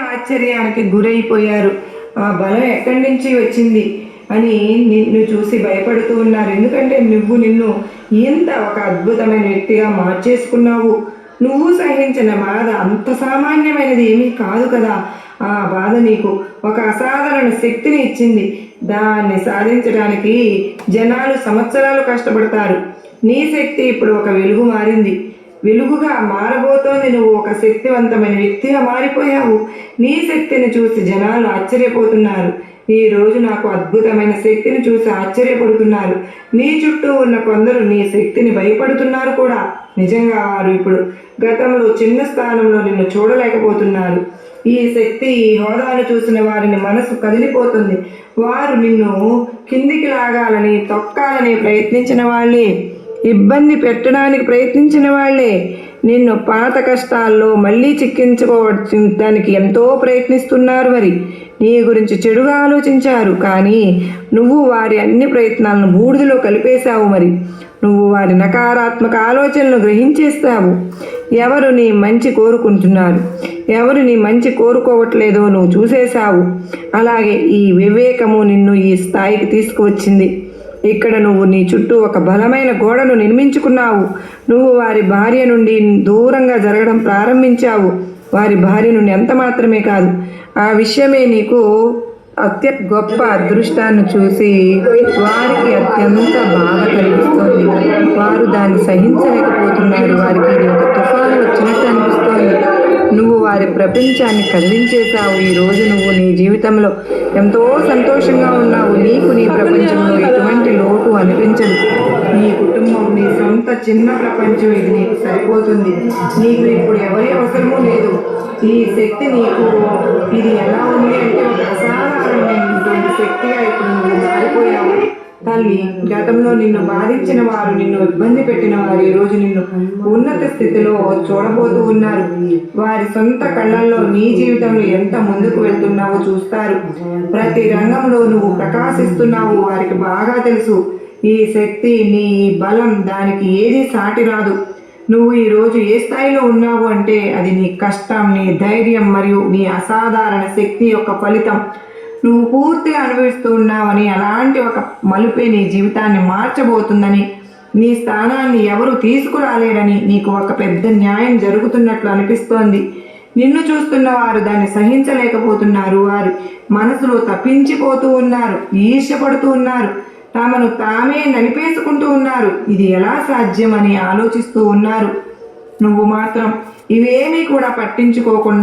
ఆశ్చర్యానికి గురైపోయారు. ఆ బలం ఎక్కడి నుంచి వచ్చింది? అని నిన్ను చూసి భయపడుతూ ఉన్నారు. ఎందుకంటే నువ్వు నిన్ను ఇంత ఒక అద్భుతమైన వ్యక్తిగా మార్చేసుకున్నావు? నువ్వు సహించిన బాధ అంత సామాన్యమైనది ఏమీ కాదు కదా. ఆ బాధ నీకు ఒక అసాధారణ శక్తిని ఇచ్చింది. దాన్ని సాధించడానికి జనాలు సంవత్సరాలు కష్టపడతారు. నీ శక్తి ఇప్పుడు ఒక వెలుగు మారింది. వెలుగుగా మారబోతోంది నువ్వు ఒక శక్తివంతమైన వ్యక్తిగా మారిపోయావు. నీ శక్తిని చూసి జనాలు ఆశ్చర్యపోతున్నారు. ఈ రోజు నాకు అద్భుతమైన శక్తిని చూసి ఆశ్చర్యపడుతున్నారు. నీ చుట్టూ ఉన్న కొందరు నీ శక్తిని భయపడుతున్నారు కూడా. నిజంగా వారు ఇప్పుడు గతంలో చిన్న స్థానంలో నిన్ను చూడలేకపోతున్నారు. ఈ శక్తి ఈ హోదాను చూసిన వారిని మనసు కదిలిపోతుంది. వారు నిన్ను కిందికి లాగాలని తొక్కాలని ప్రయత్నించిన వాళ్ళే. ఇబ్బంది పెట్టడానికి ప్రయత్నించిన వాళ్ళే. నిన్ను పాత కష్టాల్లో మళ్ళీ చిక్కించుకోవడానికి ఎంతో ప్రయత్నిస్తున్నారు మరి. నీ గురించి చెడుగా ఆలోచించారు కానీ నువ్వు వారి అన్ని ప్రయత్నాలను బూడిదలో కలిపేశావు మరి. నువ్వు వారి నకారాత్మక ఆలోచనలు గ్రహించేస్తావు. ఎవరు నీ మంచి కోరుకుంటున్నారు? ఎవరు నీ మంచి కోరుకోవట్లేదో నువ్వు చూసేశావు. అలాగే ఈ వివేకము నిన్ను ఈ స్థాయికి తీసుకువచ్చింది. ఇక్కడ నువ్వు నీ చుట్టూ ఒక బలమైన గోడను నిర్మించుకున్నావు. నువ్వు వారి భార్య నుండి దూరంగా జరగడం ప్రారంభించావు. వారి భార్య నుండి ఎంత మాత్రమే కాదు. ఆ విషయమే నీకు అత్య గొప్ప అదృష్టాన్ని చూసి వారికి అత్యంత బాధ కలిగిస్తోంది. వారు దాన్ని సహించలేకపోతున్నారు. వారికి ఇది ఒక తుఫాను వచ్చినట్టు వారి ప్రపంచాన్ని కదిలించేశావు. ఈ రోజు నువ్వు నీ జీవితంలో ఎంతో సంతోషంగా ఉన్నావు. నీకు నీ ప్రపంచంలో ఎటువంటి లోటు అనిపించదు. నీ కుటుంబం నీ సొంత చిన్న ప్రపంచం ఇది నీకు సరిపోతుంది. నీకు ఇప్పుడు ఎవరి అవసరమూ లేదు. ఈ శక్తి నీకు ఇది ఎలా ఉంది అంటే ఒక అసాధారణమైనటువంటి శక్తిగా ఇప్పుడు నువ్వు మారిపోయావు. తల్లి గతంలో నిన్ను బాధించిన వారు నిన్ను ఇబ్బంది పెట్టిన వారు ఈ రోజు నిన్ను ఉన్నత స్థితిలో చూడబోతూ ఉన్నారు. వారి సొంత కళ్ళల్లో నీ జీవితంలో ఎంత ముందుకు వెళ్తున్నావో చూస్తారు. ప్రతి రంగంలో నువ్వు ప్రకాశిస్తున్నావు వారికి బాగా తెలుసు. ఈ శక్తి నీ బలం దానికి ఏది సాటి రాదు. నువ్వు ఈరోజు ఏ స్థాయిలో ఉన్నావు అంటే అది నీ కష్టం నీ ధైర్యం మరియు నీ అసాధారణ శక్తి యొక్క ఫలితం. నువ్వు పూర్తిగా అనుభవిస్తూ ఉన్నావని అలాంటి ఒక మలుపే నీ జీవితాన్ని మార్చబోతుందని నీ స్థానాన్ని ఎవరు తీసుకురాలేరని నీకు ఒక పెద్ద న్యాయం జరుగుతున్నట్లు అనిపిస్తోంది. నిన్ను చూస్తున్న వారు దాన్ని సహించలేకపోతున్నారు. వారు మనసులో తప్పించిపోతూ ఉన్నారు ఈర్ష్యపడుతూ ఉన్నారు. తమను తామే నలిపేసుకుంటూ ఉన్నారు. ఇది ఎలా సాధ్యమని ఆలోచిస్తూ ఉన్నారు. నువ్వు మాత్రం ఇవేమీ కూడా పట్టించుకోకుండా